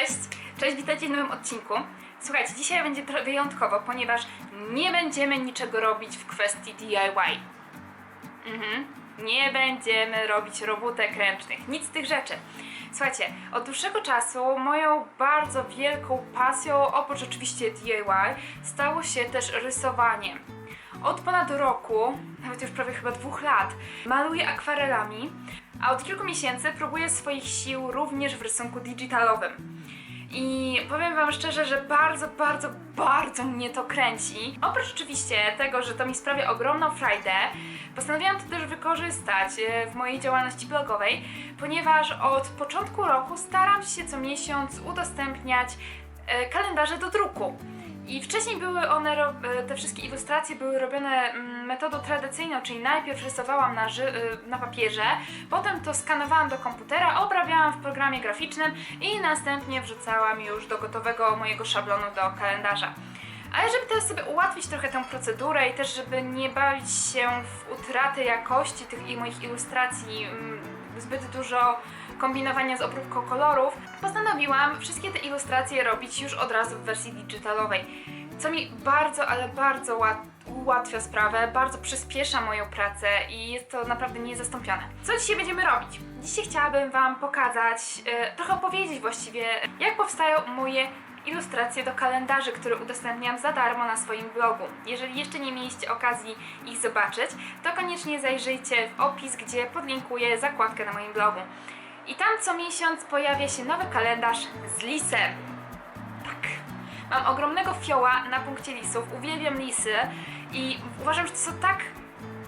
Cześć! Cześć, witajcie w nowym odcinku. Słuchajcie, dzisiaj będzie trochę wyjątkowo, ponieważ nie będziemy niczego robić w kwestii DIY. Mhm. Nie będziemy robić robótek ręcznych, nic z tych rzeczy. Słuchajcie, od dłuższego czasu moją bardzo wielką pasją, oprócz oczywiście DIY, stało się też rysowanie. Od ponad roku, nawet już prawie chyba dwóch lat, maluję akwarelami, a od kilku miesięcy próbuję swoich sił również w rysunku digitalowym. I powiem Wam szczerze, że bardzo, bardzo, bardzo mnie to kręci. Oprócz oczywiście tego, że to mi sprawia ogromną frajdę, postanowiłam to też wykorzystać e, w mojej działalności blogowej, ponieważ od początku roku staram się co miesiąc udostępniać e, kalendarze do druku. I wcześniej były one, e, te wszystkie ilustracje były robione mm, metodą tradycyjną, czyli najpierw rysowałam na, e, na papierze, potem to skanowałam do komputera, obrabiałam w programie graficznym i następnie wrzucałam już do gotowego mojego szablonu do kalendarza. Ale żeby teraz sobie ułatwić trochę tę procedurę i też żeby nie bawić się w utratę jakości tych moich ilustracji, mm, zbyt dużo kombinowania z obróbką kolorów, postanowiłam wszystkie te ilustracje robić już od razu w wersji digitalowej, co mi bardzo, ale bardzo łat- ułatwia sprawę, bardzo przyspiesza moją pracę i jest to naprawdę niezastąpione. Co dzisiaj będziemy robić? Dzisiaj chciałabym Wam pokazać, e, trochę opowiedzieć właściwie, jak powstają moje ilustracje do kalendarzy, które udostępniam za darmo na swoim blogu. Jeżeli jeszcze nie mieliście okazji ich zobaczyć, to koniecznie zajrzyjcie w opis, gdzie podlinkuję zakładkę na moim blogu. I tam co miesiąc pojawia się nowy kalendarz z lisem. Tak. Mam ogromnego fioła na punkcie lisów, uwielbiam lisy i uważam, że to są tak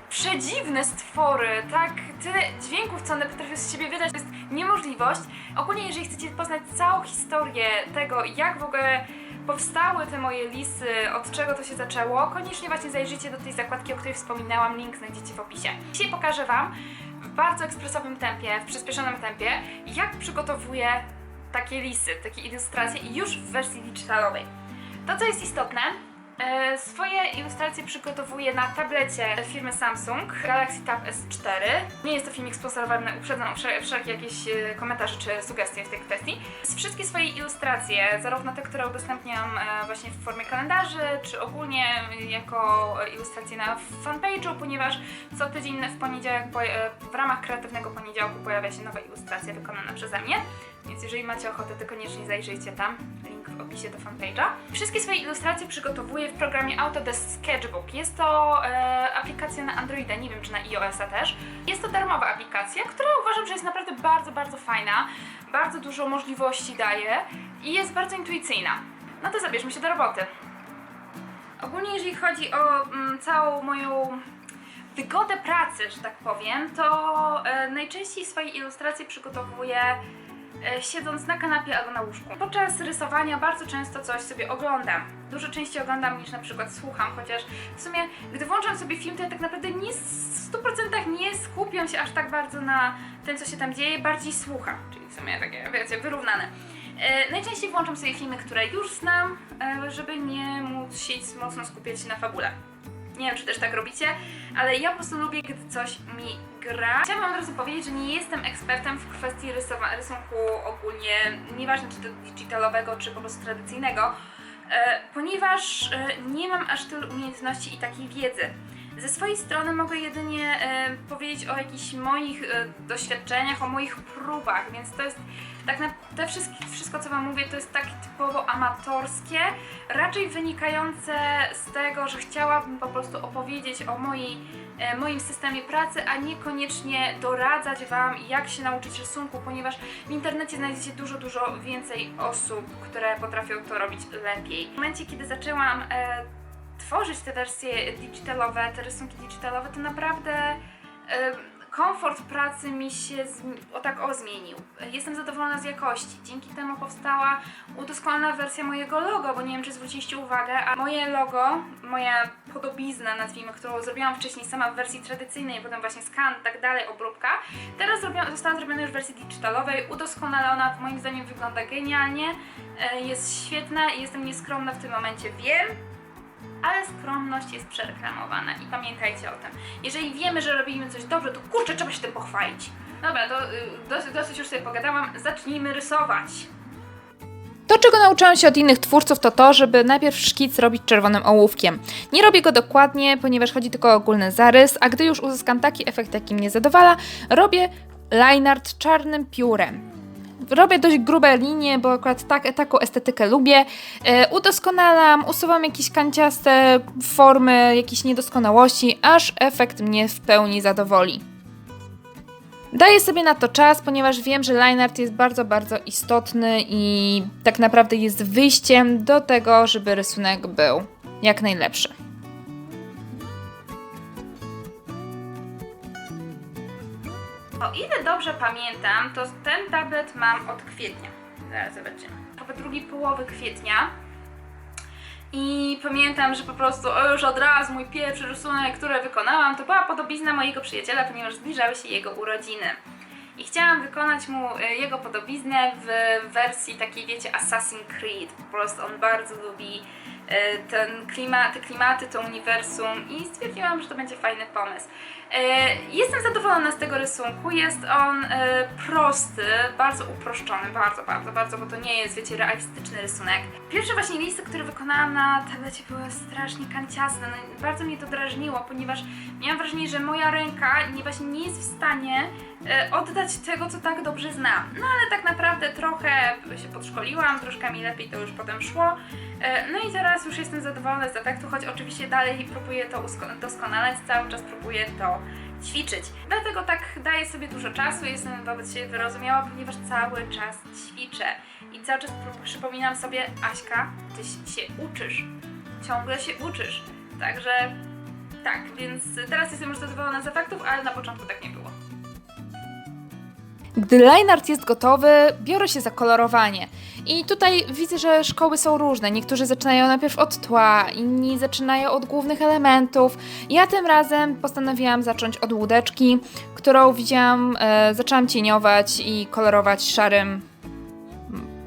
przedziwne stwory, tak tyle dźwięków, co one potrafią z siebie wydać, to jest niemożliwość. Ogólnie, jeżeli chcecie poznać całą historię tego, jak w ogóle powstały te moje lisy, od czego to się zaczęło, koniecznie właśnie zajrzyjcie do tej zakładki, o której wspominałam, link znajdziecie w opisie. Dzisiaj pokażę Wam w bardzo ekspresowym tempie, w przyspieszonym tempie, jak przygotowuję takie lisy, takie ilustracje już w wersji digitalowej. To, co jest istotne, swoje ilustracje przygotowuję na tablecie firmy Samsung Galaxy Tab S4. Nie jest to filmik sponsorowany, uprzedzam wszelkie jakieś e, komentarze czy sugestie w tej kwestii. Wszystkie swoje ilustracje, zarówno te, które udostępniam e, właśnie w formie kalendarzy, czy ogólnie e, jako e, ilustracje na fanpage'u, ponieważ co tydzień w poniedziałek, po- e, w ramach kreatywnego poniedziałku pojawia się nowa ilustracja wykonana przeze mnie. Więc jeżeli macie ochotę, to koniecznie zajrzyjcie tam. Link w opisie do fanpage'a. Wszystkie swoje ilustracje przygotowuję w programie Autodesk Sketchbook. Jest to e, aplikacja na Androida, nie wiem czy na iOS-a też. Jest to darmowa aplikacja, która uważam, że jest naprawdę bardzo, bardzo fajna. Bardzo dużo możliwości daje i jest bardzo intuicyjna. No to zabierzmy się do roboty. Ogólnie jeżeli chodzi o mm, całą moją wygodę pracy, że tak powiem, to e, najczęściej swoje ilustracje przygotowuję siedząc na kanapie albo na łóżku. Podczas rysowania bardzo często coś sobie oglądam. Dużo częściej oglądam niż na przykład słucham, chociaż w sumie gdy włączam sobie film, to ja tak naprawdę nie w 100% nie skupiam się aż tak bardzo na tym, co się tam dzieje, bardziej słucham, czyli w sumie takie, wiecie, wyrównane. E, najczęściej włączam sobie filmy, które już znam, e, żeby nie móc się mocno skupiać się na fabule. Nie wiem, czy też tak robicie, ale ja po prostu lubię, kiedy coś mi gra. Chciałabym od razu powiedzieć, że nie jestem ekspertem w kwestii rysowa- rysunku ogólnie, nieważne czy to digitalowego, czy po prostu tradycyjnego, e, ponieważ e, nie mam aż tylu umiejętności i takiej wiedzy. Ze swojej strony mogę jedynie e, powiedzieć o jakichś moich e, doświadczeniach, o moich próbach, więc to jest tak na te wszystkie, wszystko co Wam mówię to jest takie typowo amatorskie, raczej wynikające z tego, że chciałabym po prostu opowiedzieć o mojej, e, moim systemie pracy, a niekoniecznie doradzać Wam jak się nauczyć rysunku, ponieważ w internecie znajdziecie dużo, dużo więcej osób, które potrafią to robić lepiej. W momencie, kiedy zaczęłam e, tworzyć te wersje digitalowe, te rysunki digitalowe, to naprawdę komfort pracy mi się o tak o zmienił. Jestem zadowolona z jakości. Dzięki temu powstała udoskonalona wersja mojego logo, bo nie wiem, czy zwróciliście uwagę, a moje logo, moja podobizna, nazwijmy, którą zrobiłam wcześniej sama w wersji tradycyjnej, potem właśnie skan, tak dalej, obróbka, teraz zrobiona, została zrobiona już w wersji digitalowej, udoskonalona, moim zdaniem wygląda genialnie, e, jest świetna i jestem nieskromna w tym momencie, wiem, ale skromność jest przereklamowana i pamiętajcie o tym. Jeżeli wiemy, że robimy coś dobrze, to kurczę, trzeba się tym pochwalić. Dobra, to y, dosyć, dosyć już sobie pogadałam, zacznijmy rysować. To, czego nauczyłam się od innych twórców, to to, żeby najpierw szkic robić czerwonym ołówkiem. Nie robię go dokładnie, ponieważ chodzi tylko o ogólny zarys, a gdy już uzyskam taki efekt, jaki mnie zadowala, robię line art czarnym piórem. Robię dość grube linie, bo akurat tak, taką estetykę lubię. E, udoskonalam, usuwam jakieś kanciaste formy, jakieś niedoskonałości, aż efekt mnie w pełni zadowoli. Daję sobie na to czas, ponieważ wiem, że line art jest bardzo, bardzo istotny i tak naprawdę jest wyjściem do tego, żeby rysunek był jak najlepszy. O ile dobrze pamiętam, to ten tablet mam od kwietnia. Zaraz zobaczymy. Chyba drugiej połowy kwietnia. I pamiętam, że po prostu o, już od razu mój pierwszy rysunek, który wykonałam, to była podobizna mojego przyjaciela, ponieważ zbliżały się jego urodziny. I chciałam wykonać mu e, jego podobiznę w wersji takiej, wiecie, Assassin's Creed. Po prostu on bardzo lubi ten klimat, te klimaty, to uniwersum i stwierdziłam, że to będzie fajny pomysł. E, Jestem zadowolona z tego rysunku. Jest on e, prosty, bardzo uproszczony, bardzo, bardzo, bardzo, bo to nie jest, wiecie, realistyczny rysunek. Pierwsze właśnie listy, które wykonałam na tablecie były strasznie kanciasne. No, bardzo mnie to drażniło, ponieważ miałam wrażenie, że moja ręka nie, właśnie nie jest w stanie e, oddać tego, co tak dobrze znam. No ale tak naprawdę trochę się podszkoliłam, troszkę mi lepiej to już potem szło. E, No i teraz już jestem zadowolona z efektu, choć oczywiście dalej próbuję to doskonalać, cały czas próbuję to ćwiczyć. Dlatego tak daję sobie dużo czasu, jestem wobec siebie wyrozumiała, ponieważ cały czas ćwiczę. I cały czas przypominam sobie, Aśka, ty się uczysz. Ciągle się uczysz. Także tak, więc teraz jestem już zadowolona z efektów, ale na początku tak nie było. Gdy line art jest gotowy, biorę się za kolorowanie. I tutaj widzę, że szkoły są różne. Niektórzy zaczynają najpierw od tła, inni zaczynają od głównych elementów. Ja tym razem postanowiłam zacząć od łódeczki, którą widziałam, e, zaczęłam cieniować i kolorować szarym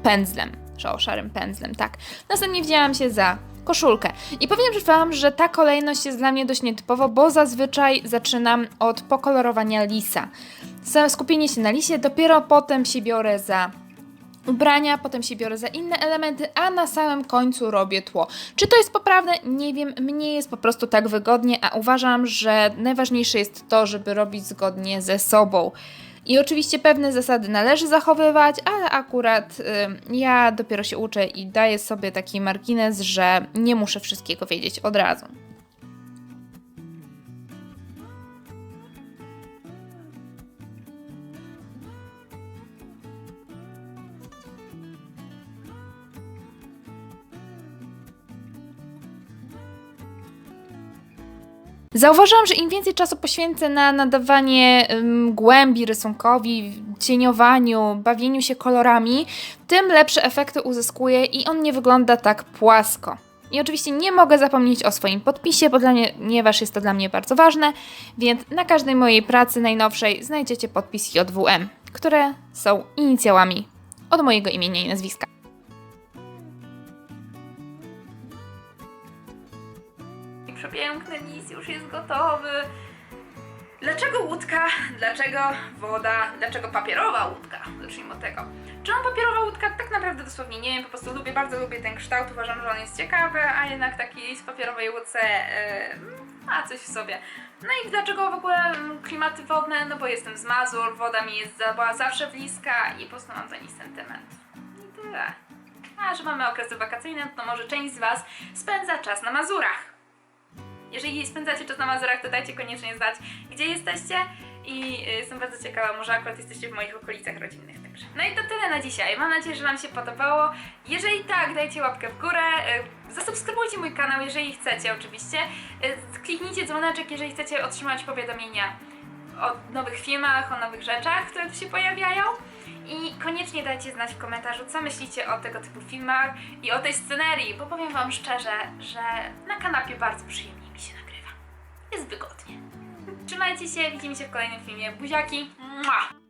pędzlem. O, szarym pędzlem, tak. Następnie wzięłam się za koszulkę. I powiem Wam, że ta kolejność jest dla mnie dość nietypowa, bo zazwyczaj zaczynam od pokolorowania lisa. Skupienie się na lisie, dopiero potem się biorę za ubrania, potem się biorę za inne elementy, a na samym końcu robię tło. Czy to jest poprawne? Nie wiem, mnie jest po prostu tak wygodnie, a uważam, że najważniejsze jest to, żeby robić zgodnie ze sobą. I oczywiście pewne zasady należy zachowywać, ale akurat ym, ja dopiero się uczę i daję sobie taki margines, że nie muszę wszystkiego wiedzieć od razu. Zauważyłam, że im więcej czasu poświęcę na nadawanie ym, głębi rysunkowi, cieniowaniu, bawieniu się kolorami, tym lepsze efekty uzyskuję i on nie wygląda tak płasko. I oczywiście nie mogę zapomnieć o swoim podpisie, ponieważ jest to dla mnie bardzo ważne, więc na każdej mojej pracy najnowszej znajdziecie podpis JWM, które są inicjałami od mojego imienia i nazwiska. Przepiękny lis już jest gotowy. Dlaczego łódka? Dlaczego woda? Dlaczego papierowa łódka? Zacznijmy od tego. Czemu papierowa łódka? Tak naprawdę dosłownie nie wiem, po prostu lubię, bardzo lubię ten kształt, uważam, że on jest ciekawy, a jednak taki z papierowej łódce yy, ma coś w sobie. No i dlaczego w ogóle klimaty wodne? No bo jestem z Mazur, woda mi jest była zawsze bliska i po prostu mam za niej sentyment. I tyle. A że mamy okresy wakacyjne, to może część z Was spędza czas na Mazurach. Jeżeli spędzacie czas na Mazurach, to dajcie koniecznie znać, gdzie jesteście i y, jestem bardzo ciekawa, może akurat jesteście w moich okolicach rodzinnych także. No i to tyle na dzisiaj. Mam nadzieję, że Wam się podobało. Jeżeli tak, dajcie łapkę w górę, y, zasubskrybujcie mój kanał, jeżeli chcecie oczywiście. Y, Kliknijcie dzwoneczek, jeżeli chcecie otrzymać powiadomienia o nowych filmach, o nowych rzeczach, które tu się pojawiają. I koniecznie dajcie znać w komentarzu, co myślicie o tego typu filmach i o tej scenerii, bo powiem Wam szczerze, że na kanapie bardzo przyjemnie. Jest wygodnie. Trzymajcie się, widzimy się w kolejnym filmie. Buziaki! Mua!